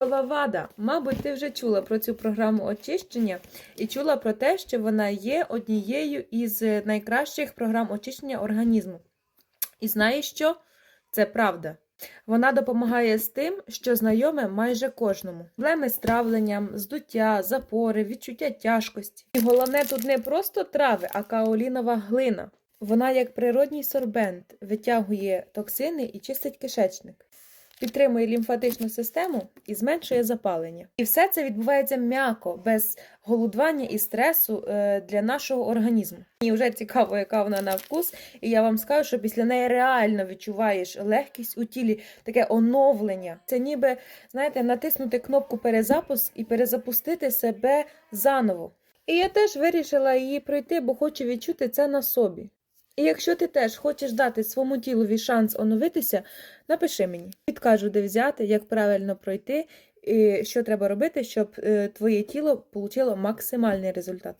Лавада, мабуть, ти вже чула про цю програму очищення і чула про те, що вона є однією із найкращих програм очищення організму. І знаєш що? Це правда. Вона допомагає з тим, що знайоме майже кожному. Проблеми з травленням, здуття, запори, відчуття тяжкості. І головне тут не просто трави, а каолінова глина. Вона, як природній сорбент, витягує токсини і чистить кишечник підтримує лімфатичну систему і зменшує запалення. І все це відбувається м'яко, без голодування і стресу е, для нашого організму. Мені вже цікаво, яка вона на вкус, і я вам скажу, що після неї реально відчуваєш легкість у тілі, таке оновлення. Це ніби, знаєте, натиснути кнопку перезапуск і перезапустити себе заново. І я теж вирішила її пройти, бо хочу відчути це на собі. І якщо ти теж хочеш дати своєму тілові шанс оновитися, напиши мені. Підкажу, де взяти, як правильно пройти, і що треба робити, щоб е, твоє тіло отримало максимальний результат.